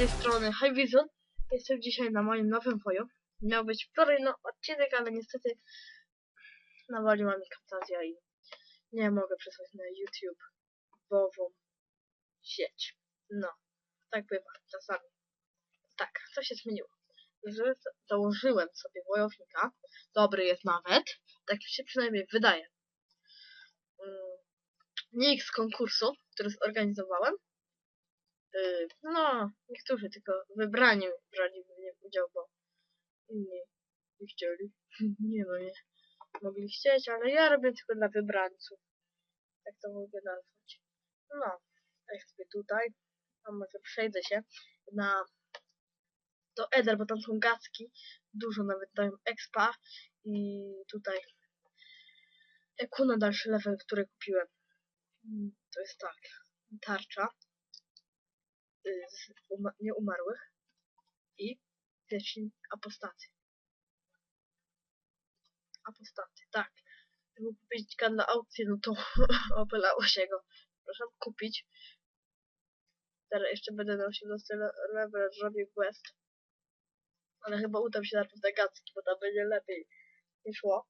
tej strony Highvision. Jestem dzisiaj na moim nowym woju. Miał być wczoraj no, odcinek, ale niestety nawaliła mi kaptazja i nie mogę przesłać na YouTube wową sieć. No, tak bywa czasami. Tak, co się zmieniło? Że założyłem sobie wojownika. Dobry jest nawet. Tak mi się przynajmniej wydaje. Mm, Nick z konkursu, który zorganizowałem. Yy, no, niektórzy tylko wybrani brali w nim udział, bo inni nie chcieli. Nie no, nie mogli chcieć, ale ja robię tylko dla wybrańców. Tak to mogę nazwać. No, jak sobie tutaj, a może przejdę się na do Eder, bo tam są gacki, dużo nawet dają expa i tutaj Eku na dalszy level, który kupiłem. To jest tak, tarcza y, nieumarłych i wieczni apostaty. Apostaty, tak. Żeby kupić go na aukcję, no to opylało się go. Proszę kupić. Teraz jeszcze będę na 18 le- level robił quest. Ale chyba uda mi się najpierw te gacki, bo tam będzie lepiej niż szło.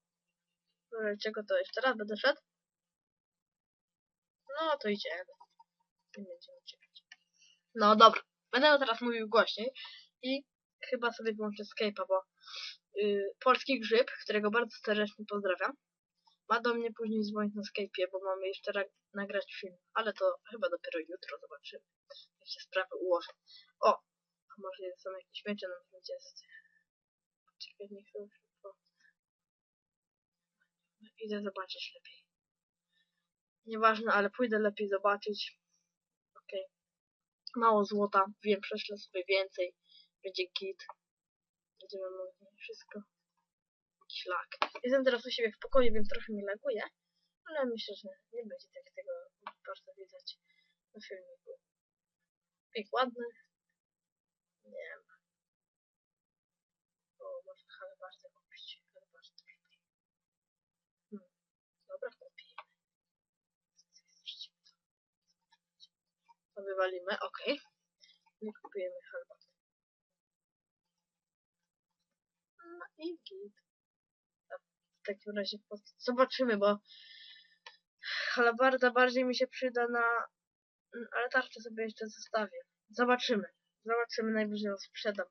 Ale czego to jeszcze raz będę szedł? No to idziemy. Nie będziemy czekać. No dobra, będę teraz mówił głośniej i chyba sobie wyłączę Skype'a, bo yy, polski grzyb, którego bardzo serdecznie pozdrawiam, ma do mnie później dzwonić na Skype'ie, bo mamy jeszcze ra- nagrać film, ale to chyba dopiero jutro zobaczymy, jak się sprawy ułożą. O, a może jest- są jakieś miecze na 20. Czekaj, nie chcę szybko. Idę zobaczyć lepiej. Nieważne, ale pójdę lepiej zobaczyć. Mało złota, wiem, prześlę sobie więcej. Będzie git. Będziemy mogli wszystko. Szlak. Jestem teraz u siebie w pokoju, więc trochę mi laguje. Ale myślę, że nie będzie tak tego bardzo widać na filmiku. Pik ładny. Nie wiem. O, może halebardę kupić. Halebardę. Hmm. Dobra, kupię. To wywalimy, okej. Nie kupujemy herbaty. No i git. W takim razie zobaczymy, bo halabarda bardziej mi się przyda na... Ale tarczę sobie jeszcze zostawię. Zobaczymy. Zobaczymy, najwyżej ją sprzedam.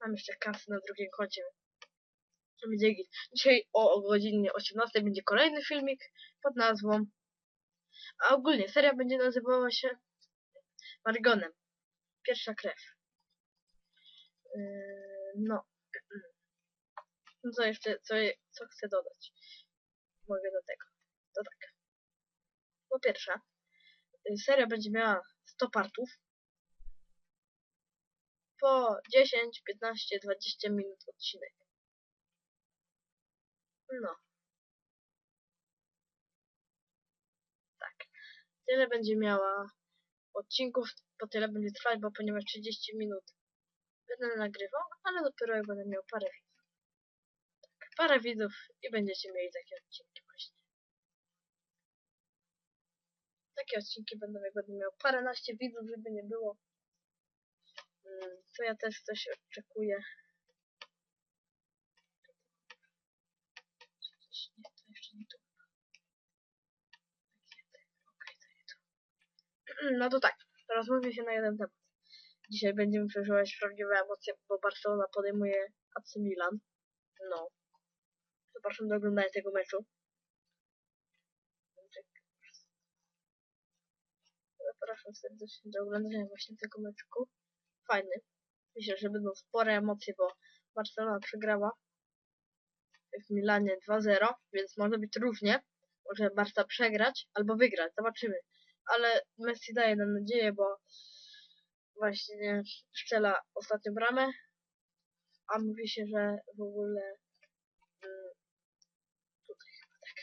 Mam jeszcze kasy na drugim koncie. Będzie git. Dzisiaj o, o godzinie 18 będzie kolejny filmik pod nazwą a ogólnie seria będzie nazywała się Margonem. Pierwsza krew. Yy, no. No Co jeszcze, co, co chcę dodać? Mogę do tego. To tak. Po pierwsze, yy, seria będzie miała 100 partów. Po 10, 15, 20 minut odcinek. No. Tak. Tyle będzie miała odcinków, po tyle będzie trwać, bo ponieważ 30 minut będę nagrywał, ale dopiero jak będę miał parę widzów. Tak, parę widzów i będziecie mieli takie odcinki właśnie. Takie odcinki będą, jak będę miał paręnaście widzów, żeby nie było. Mm, Co ja też coś oczekuję. Coś nie, to jeszcze nie tu. Okej, to nie tu. No to tak, teraz mówię się na jeden temat. Dzisiaj będziemy przeżywać prawdziwe emocje, bo Barcelona podejmuje AC Milan. No. Zapraszam do oglądania tego meczu. Zapraszam serdecznie do oglądania właśnie tego meczku. Fajny. Myślę, że będą spore emocje, bo Barcelona przegrała w Milanie 2-0, więc może być różnie. Może Barca przegrać albo wygrać. Zobaczymy. Ale Messi daje nam nadzieję, bo właśnie strzela ostatnią bramę, a mówi się, że w ogóle mm, tutaj chyba tak,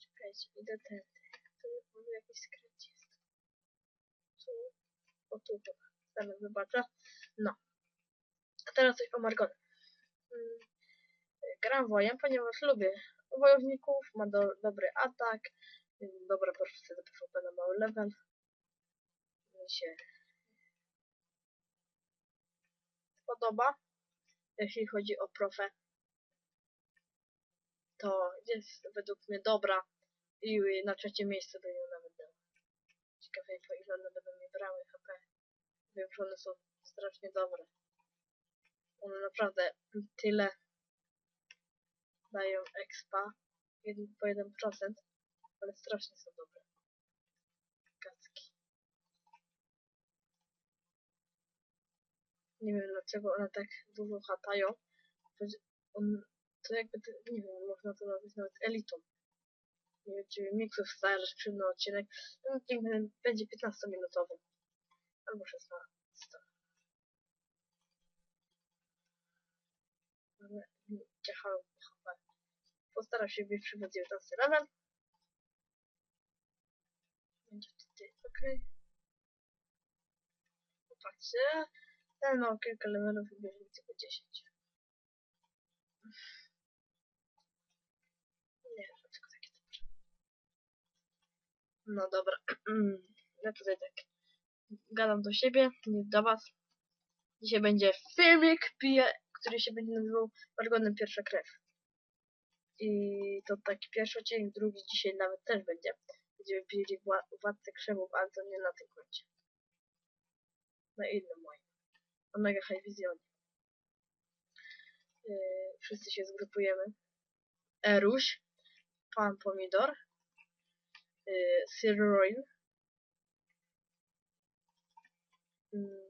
tutaj idę tędy. Tu może jakiś skręt jest. Tu, o tu chyba. Zaraz zobaczę. No. A teraz coś o Margonie. Mm, gram wojem, ponieważ lubię wojowników, ma do, dobry atak, dobra perfekcja do PvP na mały level. Mi się podoba. Jeśli chodzi o profę, to jest według mnie dobra i na trzecie miejsce bym ją nawet dał. Ciekawe po ile one będą mi brały HP. Wiem, że one są strasznie dobre. One naprawdę tyle dają expa. Po 1%, ale strasznie są dobre. Kacki. Nie wiem dlaczego one tak dużo hatają. On, to jakby, nie wiem, można to nazwać nawet elitą. Nie wiem, czy miksów starasz czynny odcinek. Ten odcinek będzie 15-minutowy. Albo 16. Ale ciechałem HP. Postaram się wbić przy 19 level. Będzie wtedy ok. Popatrzcie. Ten ma kilka levelów i bierze tylko 10. Nie dlaczego takie dobrze. No dobra. Ja tutaj tak gadam do siebie, nie do was. Dzisiaj będzie filmik, pije, który się będzie nazywał Wargonem Pierwsza Krew. I to taki pierwszy odcinek, drugi dzisiaj nawet też będzie. Będziemy pili wła Władcę Krzewów, ale to nie na tym koncie. Na innym moim. Omega High Visionie. Yy, wszyscy się zgrupujemy. Eruś, Pan Pomidor, yy, Sir Royal, mm,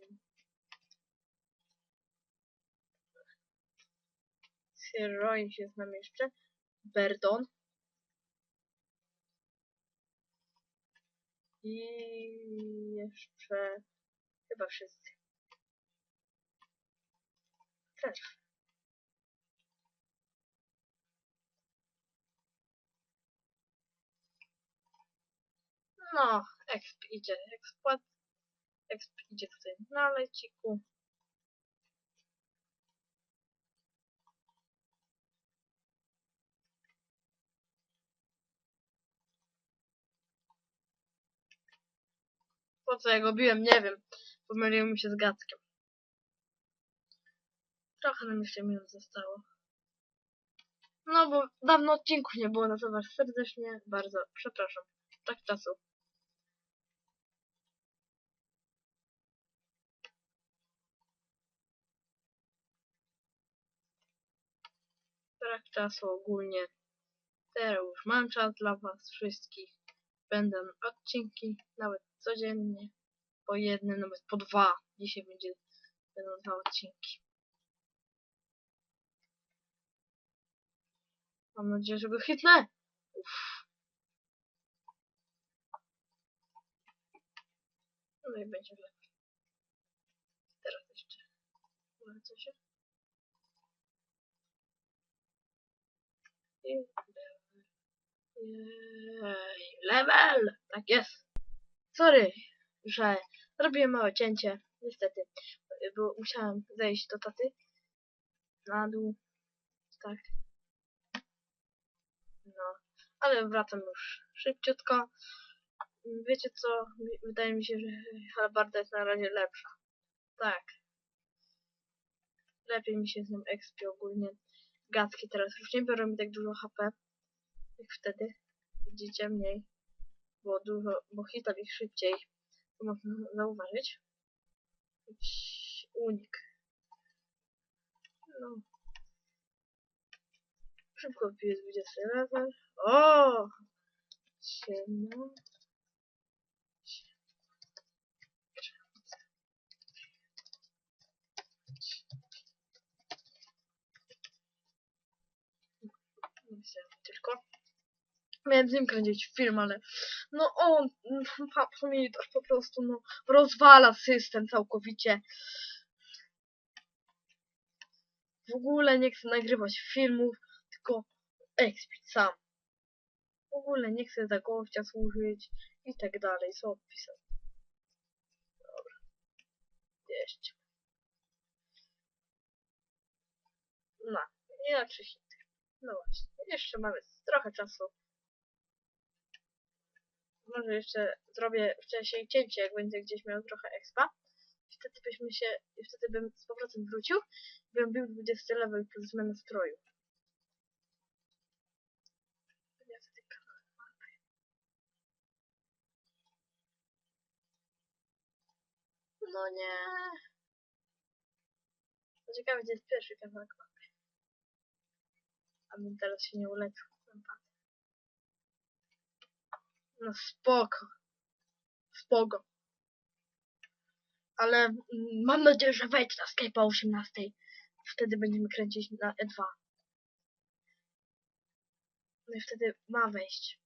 Royal się znam jeszcze, Berdon i jeszcze chyba wszyscy. Też. No, exp idzie, ekspłat, exp idzie tutaj na leciku. Po co ja go biłem, nie wiem. Pomyliłem się z Gackiem. Trochę nam jeszcze minut zostało. No bo dawno odcinków nie było, na to was serdecznie bardzo przepraszam. Tak czasu. Brak czasu ogólnie. Teraz już mam czas dla was wszystkich. Będą odcinki nawet codziennie. Po jednym, nawet po dwa. Dzisiaj będzie, będą dwa odcinki. Mam nadzieję, że go hitnę. Uff. No i będzie lepiej. Teraz jeszcze. Ulecę się. I. Jej, level! Tak jest. Sorry, że zrobiłem małe cięcie. Niestety, bo musiałem zejść do taty. Na dół. Tak. No, ale wracam już szybciutko. Wiecie co? Wydaje mi się, że halabarda jest na razie lepsza. Tak. Lepiej mi się z nią expi ogólnie. Gacki teraz już nie biorą mi tak dużo HP. Jak wtedy. Widzicie mniej. Bo dużo, bo hitam ich szybciej. To można zauważyć. Unik. No. Szybko wbiję 20 level. O! Chciałem tylko. Miałem z nim kręcić film, ale no on, pan pomidor po prostu no rozwala system całkowicie. W ogóle nie chcę nagrywać filmów, tylko ekspit sam. W ogóle nie chcę za gościa służyć i tak dalej, co odpisał. Dobra. Jeszcze. No, inaczej. No właśnie, jeszcze mamy trochę czasu. Może jeszcze zrobię wcześniej cięcie, jak będzie gdzieś miał trochę expa. Wtedy byśmy się, wtedy bym z powrotem wrócił, bym był 20 level plus zmianę stroju. No nie. To ciekawe, gdzie jest pierwszy kawałek mapy. Abym teraz się nie uleczył. No spoko. Spoko. Ale mm, mam nadzieję, że wejdzie na Skype'a o 18. Wtedy będziemy kręcić na E2. No i wtedy ma wejść.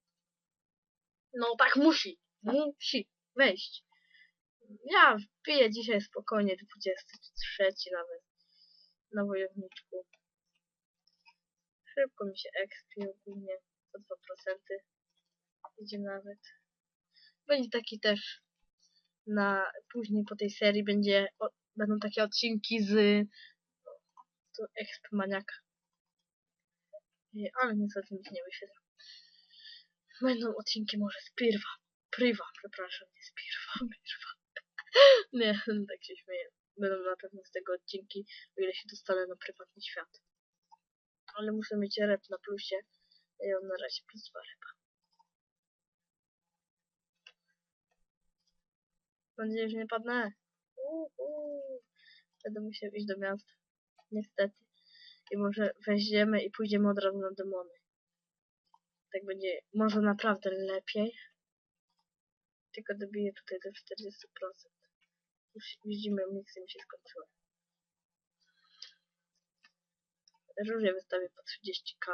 No tak musi. Musi wejść. Ja wpiję dzisiaj spokojnie 23 nawet na wojowniczku. Szybko mi się expi ogólnie o 2%. Idzie nawet. Będzie taki też na później po tej serii będzie o, będą takie odcinki z to exp maniaka. I- Ale niestety nic nie wyświetla. Będą odcinki może z Pirwa. Prywa, przepraszam, nie z Pirwa, Pirwa. Nie, tak się śmieję. Będą na pewno z tego odcinki, o ile się dostanę na prywatny świat. Ale muszę mieć rep na plusie. Ja mam na razie plus dwa repa. Mam nadzieję, że nie padnę. Uhu. Będę musiał iść do miasta. Niestety. I może weźmiemy i pójdziemy od razu na demony. Tak będzie może naprawdę lepiej. Tylko dobiję tutaj do 40%. Już widzimy, miksy mi się skończyły. Różnie wystawię po 30k.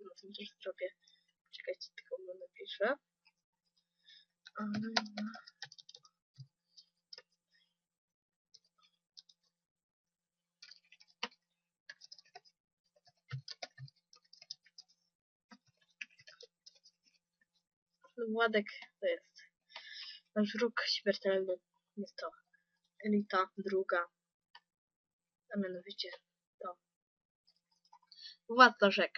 Na tym też zrobię. Czekajcie, tylko mu napiszę. Ale Władek to jest nasz róg śmiertelny. Jest to elita druga. A mianowicie to. Władca rzek.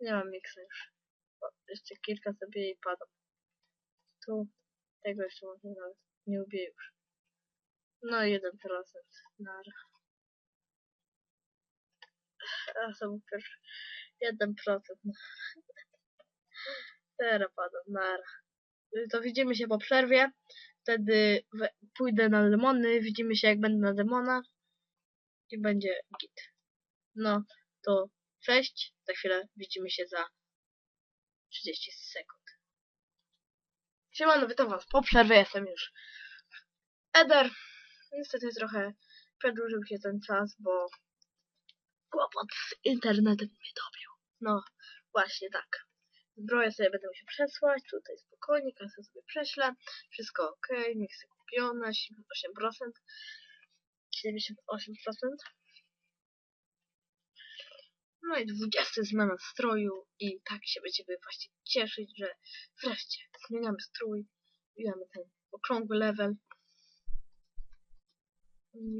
Nie mam miksa już. O, jeszcze kilka sobie i padam. Tu tego jeszcze może nawet nie ubiję już. No 1% nara. A są pierwszy 1%. Teraz padam, nara. To widzimy się po przerwie. Wtedy pójdę na demony, widzimy się jak będę na demonach. I będzie git. No, to cześć. Za chwilę widzimy się za 30 sekund. Siemano, witam was po przerwie, jestem już Eder. Niestety trochę przedłużył się ten czas, bo kłopot z internetem mnie dobił. No, właśnie tak. Zbroję sobie będę musiał przesłać, tutaj spokojnie, kasę sobie prześlę, wszystko ok, miksy kupione, 78%, 78%. No i 20 zmiana stroju i tak się będziemy właśnie cieszyć, że wreszcie zmieniamy strój, bijamy ten okrągły level.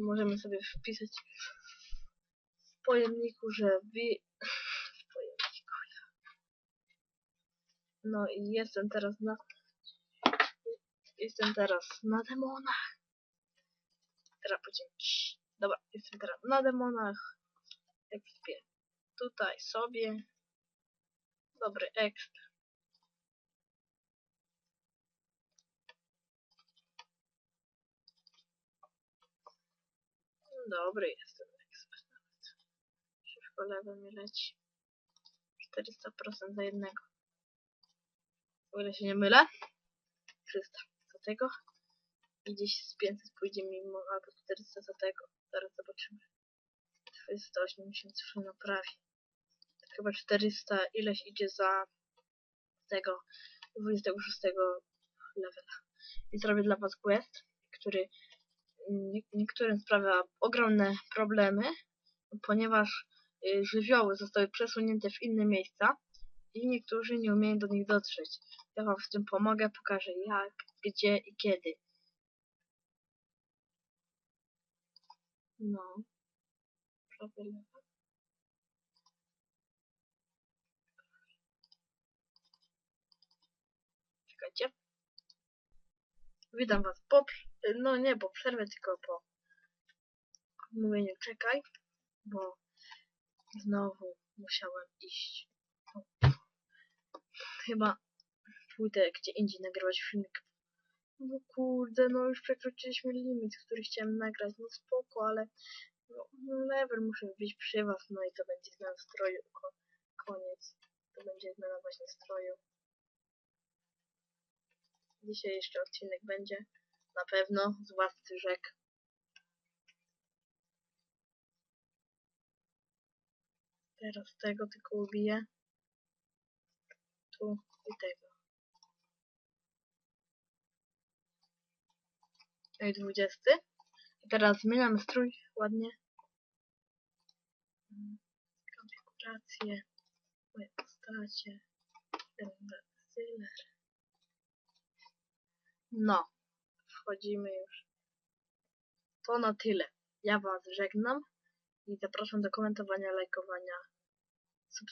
Możemy sobie wpisać w pojemniku, że wi... w pojemniku, no i jestem teraz na... Jestem teraz na demonach. Teraz podzięki. Dobra, jestem teraz na demonach. Ekspię. Tutaj sobie. Dobry exp. Dobry jest ten exp nawet. Szybko lewo mi leci. 400% za jednego. O ile się nie mylę. 300 za tego. I gdzieś z 500 pójdzie mi mo- albo 400 za tego. Zaraz zobaczymy. 483 naprawi. Chyba 400 ileś idzie za tego 26 levela. I zrobię dla was quest, który nie- niektórym sprawia ogromne problemy, ponieważ y, żywioły zostały przesunięte w inne miejsca i niektórzy nie umieją do nich dotrzeć. Ja Wam w tym pomogę, pokażę jak, gdzie i kiedy. No. Prawie lewa. Czekajcie. Witam Was po... No nie po przerwie, tylko po mówieniu czekaj, bo znowu musiałem iść. Chyba pójdę gdzie indziej nagrywać filmik. No kurde, no już przekroczyliśmy limit, który chciałem nagrać. No spoko, ale no, no level muszę wbić przy was, no i to będzie zmiana stroju. Ko koniec. To będzie zmiana właśnie stroju. Dzisiaj jeszcze odcinek będzie. Na pewno z Władcy Rzek. Teraz tego tylko ubiję. Tu i tego. No i 20. I teraz zmieniam strój ładnie. Mm, Konfiguracje. Moje postacie. Concealer. No. Wchodzimy już. To na tyle. Ja was żegnam i zapraszam do komentowania, lajkowania